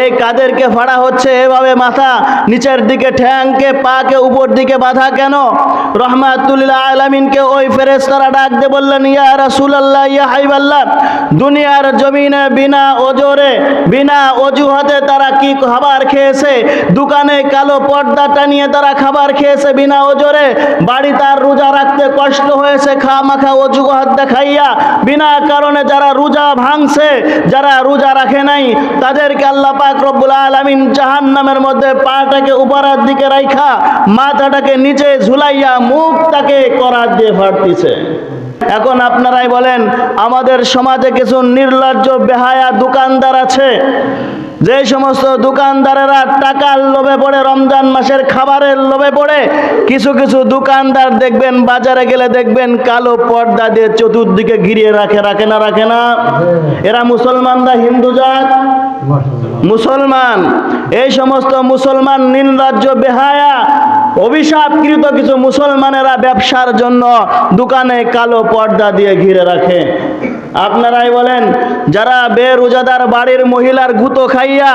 এই কাদেরকে ফাড়া হচ্ছে এভাবে মাথা নিচের দিকে ঠ্যাংকে, পাকে উপর দিকে বাঁধা কেন? রহমাতুল্লাহ আলামিনকে ওই ফেরেশতারা ডাক দিয়ে বললেন, ইয়া রাসূলুল্লাহ, ইয়া হাইবাল্লাহ দুনিয়ার জমিনে বিনা ওজরে, বিনা অজুহাতে তারা কি খাবার খেয়েছে? দোকানে কালো পর্দা টানিয়ে তারা খাবার খেয়েছে বিনা ওজরে, বাড়ি তার রোজা রাখতে কষ্ট হয়েছে খা মাখা অজুহাত দেখাইয়া, বিনা কারণে যারা রোজা ভাঙছে, যারা রোজা রাখে নাই, তাদেরকে আল্লাহ পাক রব্বুল আলমিন জাহান নামের মধ্যে পাটাকে উপরের দিকে রাইখা, মাথাটাকে নিচে ঝুলাইয়া মুখটাকে করার দিয়ে ফাটতিছে। এখন আপনারাই বলেন, আমাদের সমাজে কিছু নির্লজ্জ বেহায়া দোকানদার আছে যে সমস্ত দোকানদারেরা টাকার লোভে পড়ে, রমজান মাসের খাবারের লোভে পড়ে, কিছু কিছু দোকানদার দেখবেন, বাজারে গেলে দেখবেন কালো পর্দা দিয়ে চতুর্দিকে ঘিরিয়ে রাখে রাখে না রাখে না? এরা মুসলমানরা হিন্দু জাত? মুসলমান। এই সমস্ত মুসলমান নির্লজ্জ, বেহায়া, অভিশাপকৃত কিছু মুসলমানেরা ব্যবসার জন্য দোকানে কালো পর্দা দিয়ে ঘিরে রাখে। আপনারাই বলেন, যারা বেরোজাদার বাড়ির মহিলার গুতো খাইয়া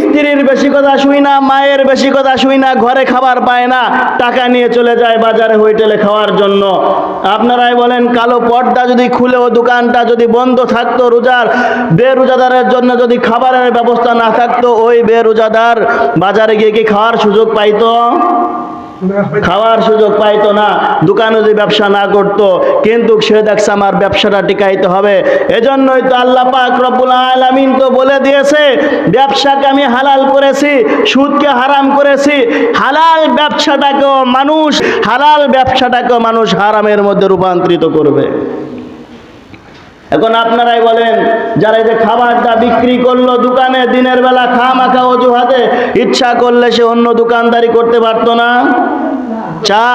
স্ত্রীর বেশি কথা শুই না, মায়ের বেশি কথা শুই না, ঘরে খাবার পায় না, টাকা নিয়ে চলে যায় বাজারে হোটেলে খাওয়ার জন্য। আপনারাই বলেন, কালো পর্দা যদি খুলে ও দোকানটা যদি বন্ধ থাকতো রোজার, বেরোজাদারের জন্য যদি খাবারের ব্যবস্থা না থাকতো, ওই বেরোজাদার বাজারে গিয়ে কি খাওয়ার সুযোগ পাইতো? খাওয়ার সুযোগ পাইতো না, দোকানে যদি ব্যবসা না করত, কিন্তু সে দেখছে আমার ব্যবসাটা টিকাইতে হবে। এজন্যই তো আল্লাহ পাক রব্বুল আলামিন তো বলে দিয়েছে, ব্যবসাকে আমি হালাল করেছি, সুদকে হারাম করেছি, হালাল ব্যবসাটাকেও মানুষ, হালাল ব্যবসাটাকেও মানুষ হারামের মধ্যে রূপান্তরিত করবে। এখন আপনারাই বলেন, যারা যে খাবারটা বিক্রি করল দোকানে, দিনের বেলা খা মাখা অজুহাতে, ইচ্ছা করলে সে অন্য দোকানদারি করতে পারতো না। চা,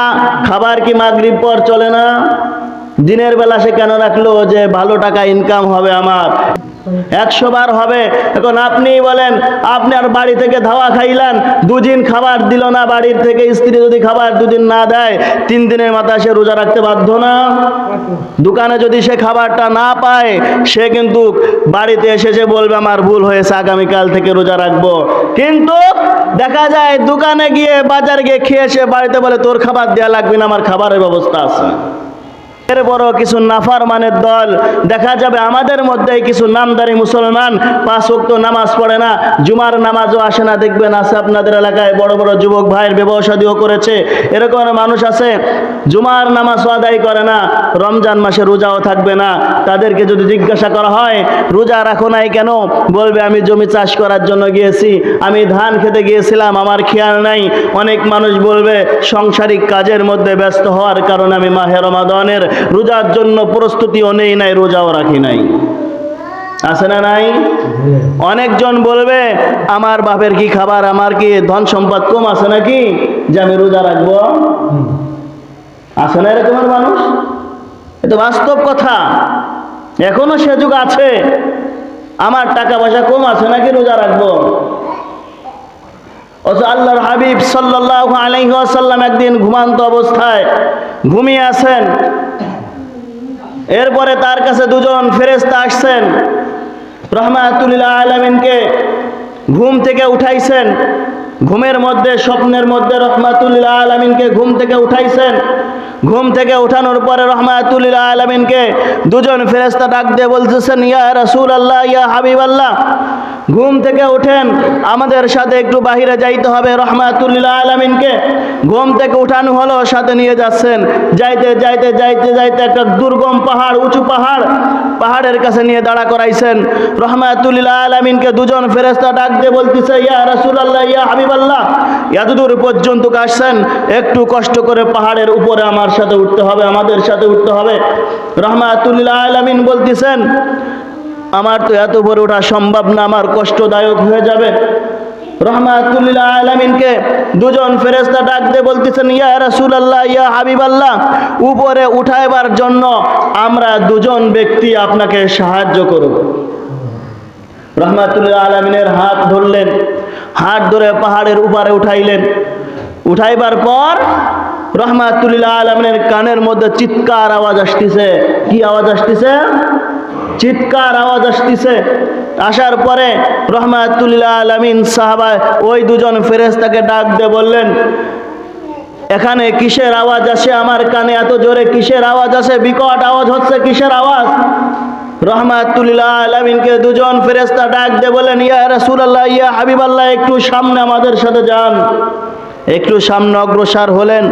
খাবার কি মাগরিব পর চলে না? দিনের বেলা সে কেন রাখল যে ভালো টাকা ইনকাম হবে আমার? একশো বার হবে। এখন আপনি বলেন আপনার বাড়ি থেকে ধাওয়া খাইলেন, দুদিন খাবার দিল না, বাড়ির থেকে স্ত্রী যদি খাবার দুদিন না দেয়, তিন দিনের মাথায় সে রোজা রাখতে বাধ্য না? দোকানে যদি সে খাবারটা না পায়, সে কিন্তু বাড়িতে এসে যে বলবে, আমার ভুল হয়েছে, আগামীকাল থেকে রোজা রাখব। কিন্তু দেখা যায়, দোকানে গিয়ে, বাজার গিয়ে খেয়ে এসে বাড়িতে বলে, তোর খাবার দেওয়া লাগবে না, আমার খাবারের ব্যবস্থা আছে। এর বড় কিছু নাফার মানের দল। দেখা যাবে আমাদের মধ্যে কিছু নামদারি মুসলমান পাঁচ ওয়াক্ত নামাজ পড়ে না, জুমার নামাজও আসে না। দেখবেন আছে আপনাদের এলাকায় বড় বড় যুবক ভাইয়ের ব্যবসাদিও করেছে। এরকম মানুষ আছে, জুমার নামাজ আদায় করে না, রমজান মাসে রোজাও থাকবে না। তাদেরকে যদি জিজ্ঞাসা করা হয়, রোজা রাখো নাই কেন? বলবে, আমি জমি চাষ করার জন্য গিয়েছি, আমি ধান খেতে গিয়েছিলাম, আমার খেয়াল নাই। অনেক মানুষ বলবে, সাংসারিক কাজের মধ্যে ব্যস্ত হওয়ার কারণে আমি মাহে রমাদানের রোজার জন্য প্রস্তুতিও নেই নাই, রোজাও রাখি নাই। আছে না নাই? অনেকজন বলবে, আমার বাপের কি খাবার, আমার কি ধন সম্পদ কম আছে নাকি যে আমি রোজা রাখব? আছে না এরকমের মানুষ? এটা বাস্তব কথা। এখনও সে যুগ আছে, আমার টাকা পয়সা কম আছে নাকি রোজা রাখব? আল্লাহর হাবিব সাল্লাহ আলাইসাল্লাম একদিন ঘুমান্ত অবস্থায় ঘুমিয়ে আছেন। এরপরে তার কাছে দুজন ফেরেস্তা আসছেন। রহমাতুল্লাহ আলমিনকে ঘুম থেকে উঠাইছেন। ঘুমের মধ্যে, স্বপ্নের মধ্যে রহমাতুল্লাহ আলমিনকে ঘুম থেকে উঠাইছেন। ঘুম থেকে উঠানোর পরে রহমাতুল্লাহ আলমিনকে দুজন ফেরেস্তা ডাক দিয়ে বলতেছেন, ইয়া রসুল আল্লাহ ইয়া হাবিব আল্লাহ ঘুম থেকে ওঠেন আমাদের সাথে একটু বাহিরে যাইতে হবে। রহমাতুল্লাহ আলমিনকে ঘুম থেকে উঠানো হলো, সাথে নিয়ে যাচ্ছেন। যাইতে যাইতে যাইতে যাইতে একটা দুর্গম পাহাড়, উঁচু পাহাড়, পাহাড়ের কাছে নিয়ে দাঁড়া করাইছেন। রহমাতুল্লাহ আলমিনকে দুজন ফেরেস্তা ডাক দিয়ে বলতেছে, ইয়া রসুল আল্লাহ ইয়া হাবিব আল্লাহ এতদূর পর্যন্ত আসছেন? একটু কষ্ট করে পাহাড়ের উপরে আমার সাথে উঠতে হবে, আমাদের সাথে উঠতে হবে। রহমাতুল্লাহ আলমিন বলতেছেন, আমার তো এত উপরে ওঠা সম্ভব না, আমার কষ্টদায়ক হয়ে যাবে। রহমাতুল্লাহ আলমিনকে দুজন ফেরেস্তা ডাক দিয়ে বলতেছেন, ইয়া রাসুল আল্লাহ ইয়া হাবিব আল্লাহ উপরে উঠাইবার জন্য আমরা দুজন ব্যক্তি আপনাকে সাহায্য করব। রহমাতুল্লাহ আলমিনের হাত ধরলেন, হাত ধরে পাহাড়ের উপরে উঠাইলেন। উঠাইবার পর রহমাতুল্লাহ আলমিনের কানের মধ্যে চিৎকার আওয়াজ আসতেছে। কি আওয়াজ আসতেছে? চিৎকার আওয়াজ আসতেছে। আসার পরে রহমাতুল্লাহ আলমিন সাহাবা ওই দুজন ফেরেস্তাকে ডাক দিয়ে বললেন, এখানে কিসের আওয়াজ আসে? আমার কানে এত জোরে কিসের আওয়াজ আসে? বিকট আওয়াজ হচ্ছে, কিসের আওয়াজ? রহমাতুল্লাহ আলমিনকে দুজন ফেরেস্তা ডাক দিয়ে বলেন ইয়া রাসূলুল্লাহ, ইয়া হাবিবাল্লাহ, একটু সামনে আমাদের সাথে যান। একটু সামনে অগ্রসর হলেন।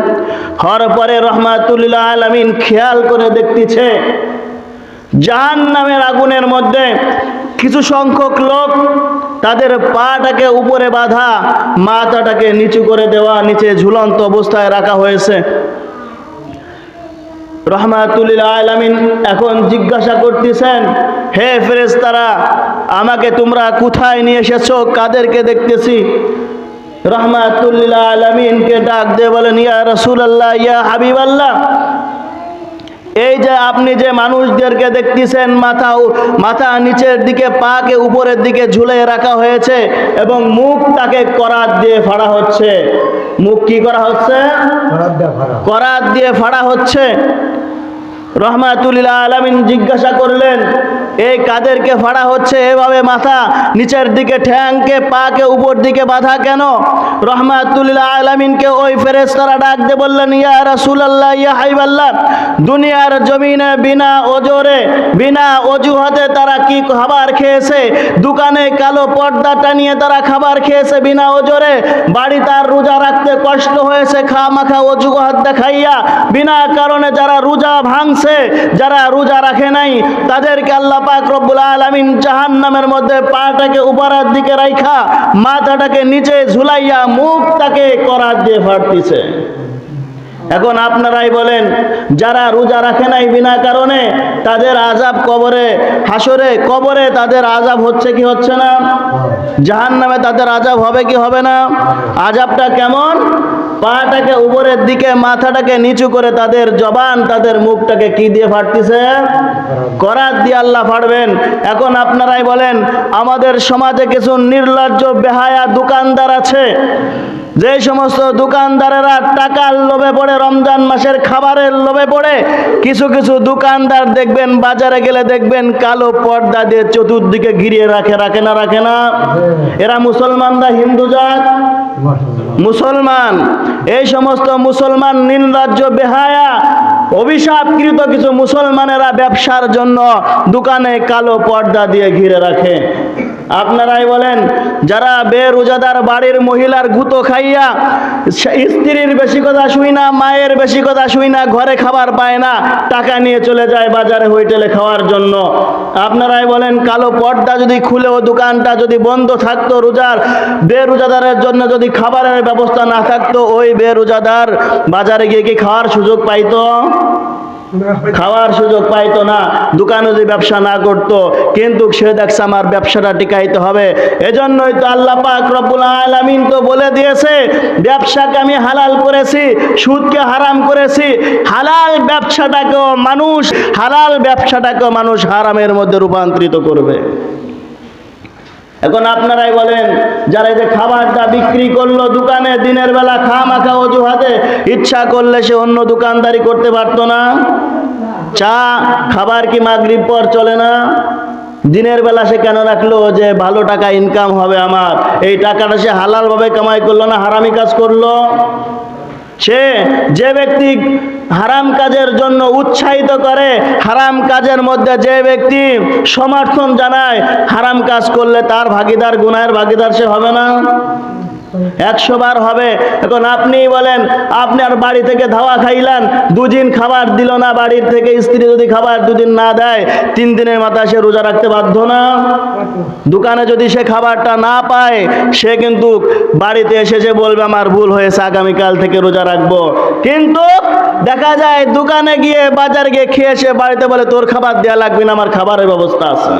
হওয়ার পরে রহমাতুল্লাহ আলমিন খেয়াল করে দেখতেছে জাহান নামের আগুনের মধ্যে কিছু সংখ্যক লোক তাদের পাটাকে উপরে বাঁধা, মাথাটাকে নিচু করে দেওয়া, নিচে ঝুলন্ত অবস্থায় রাখা হয়েছে। রহমাতুল্লাহ আলামিন এখন জিজ্ঞাসা করতেছেন, হে ফেরেশতারা, আমাকে তোমরা কোথায় নিয়ে এসেছ? কাদেরকে দেখতেছি? রহমাতুল্লাহ আলামিনকে ডাক দিয়ে বলেন, ইয়া রাসূলুল্লাহ, ইয়া হাবিবাল্লাহ। এই যে আপনি যে মানুষদেরকে দেখতেছেন মাথা মাথা নিচের দিকে পাকে উপরের দিকে ঝুলে রাখা হয়েছে এবং মুখ তাকে করাত দিয়ে ফাড়া হচ্ছে। মুখ কি করা হচ্ছে? করাত দিয়ে ফাড়া। হচ্ছে। রহমাতুল্লাহ আলমিন জিজ্ঞাসা করলেন এই কাদেরকে ফাড়া হচ্ছে এভাবে মাথা নিচের দিকে ঠ্যাংকে, পাকে উপর দিকে বাঁধা কেন? রহমাতুল্লাহ আলামিনকে ওই ফেরেশতারা ডাক দিয়ে বললেন, ইয়া রাসূলুল্লাহ, ইয়া হাইবাল্লাহ দুনিয়ার জমিনে বিনা ওজরে, বিনা অজুহাতে তারা কি খাবার খেয়েছে? দোকানে কালো পর্দা টানিয়ে তারা খাবার খেয়েছে বিনা ওজরে বাড়ি তার রোজা রাখতে কষ্ট হয়েছে, খা মাখা অজুহাত দেখাইয়া, বিনা কারণে যারা রোজা ভাঙছে, যারা রোজা রাখে নাই, তাদেরকে আল্লাহ পাক রব্বুল আলমিন জাহান নামের মধ্যে পাটাকে উপরের দিকে রাইখা, মাথাটাকে নিচে ঝুলাইয়া মুখটাকে করার দিয়ে ফাটতিছে। এখন আপনারাই বলেন, যারা রোজা রাখে নাই বিনা কারণে, তাদের আজাব কবরে হাসরে কবরে তাদের আজাব হচ্ছে কি হচ্ছে না? জাহান নামে তাদের আজাব হবে কি হবে না? আজাবটা কেমন? পাটাকে উপরের দিকে, মাথাটাকে নিচু করে তাদের জবান, তাদের মুখটাকে কি দিয়ে ফাটতেছে? করাত দিয়ে আল্লাহ ফাটবেন। এখন আপনারাই বলেন, আমাদের সমাজে কিছু নির্লজ্জ বেহায়া দোকানদার আছে। যে সমস্ত দোকানদারেরা টাকার লোভে পড়ে, রমজান মাসের খাবারের লোভে পড়ে, কিছু কিছু দোকানদার দেখবেন, বাজারে গেলে দেখবেন কালো পর্দা দিয়ে চতুর্দিকে ঘিরিয়ে রাখে রাখে না রাখে না? এরা মুসলমানরা হিন্দু জাত? মুসলমান। এই সমস্ত মুসলমান নির্লজ্জ বেহায়া, অভিশাপকৃত কিছু মুসলমানেরা ব্যবসার জন্য দোকানে কালো পর্দা দিয়ে ঘিরে রাখে। আপনারাই বলেন, যারা বেরোজাদার বাড়ির মহিলার গুতো খাইয়া স্ত্রীর বেশি কথা শুই না, মায়ের বেশি কথা শুই না, ঘরে খাবার পায় না, টাকা নিয়ে চলে যায় বাজারে হোটেলে খাওয়ার জন্য। আপনারাই বলেন, কালো পর্দা যদি খুলে ও দোকানটা যদি বন্ধ থাকতো, রোজার বেরোজাদারের জন্য যদি খাবারের ব্যবস্থা না থাকতো, ওই বেরোজাদার বাজারে গিয়ে কি খাওয়ার সুযোগ পাইতো? খাওয়ার সুযোগ পাইতো না, দোকানে যে ব্যবসা না করতো, কিন্তু সে দেখছে আমার ব্যবসাটা টিকাইতে হবে। এজন্যই তো আল্লাহ পাক রব্বুল আলামিন তো বলে দিয়েছে, ব্যবসাকে আমি হালাল করেছি, সুদকে হারাম করেছি। হালাল ব্যবসাটাকেও মানুষ, হালাল ব্যবসাটাকেও মানুষ হারামের মধ্যে রূপান্তরিত করবে। এখন আপনারাই বলেন, যারা এই যে খাবারটা বিক্রি করল দোকানে, দিনের বেলা খা মাখা অজুহাতে, ইচ্ছা করলে সে অন্য দোকানদারি করতে পারতো না। চা, খাবার কি মাগরিব পর চলে না? দিনের বেলা সে কেন রাখল যে ভালো টাকা ইনকাম হবে আমার? এই টাকাটা সে হালালভাবে কামাই করল না, হারামি কাজ করল? সে যে ব্যক্তি হারাম কাজের জন্য উৎসাহিত করে, হারাম কাজের মধ্যে যে ব্যক্তি সমর্থন জানায়, হারাম কাজ করলে তার ভাগিদার গুনায়ের ভাগিদার সে হবে না। একশো বার হবে। এখন আপনি বলেন আপনার বাড়ি থেকে ধাওয়া খাইলেন, দুদিন খাবার দিল না, বাড়ির থেকে স্ত্রী যদি খাবার দুদিন না দেয়, তিন দিনের মাথায় সে রোজা রাখতে বাধ্য না? দোকানে যদি সে খাবারটা না পায়, সে কিন্তু বাড়িতে এসে যে বলবে, আমার ভুল হয়েছে, আগামীকাল থেকে রোজা রাখব। কিন্তু দেখা যায়, দোকানে গিয়ে, বাজার গিয়ে খেয়ে এসে বাড়িতে বলে, তোর খাবার দেওয়া লাগবে না, আমার খাবারের ব্যবস্থা আছে।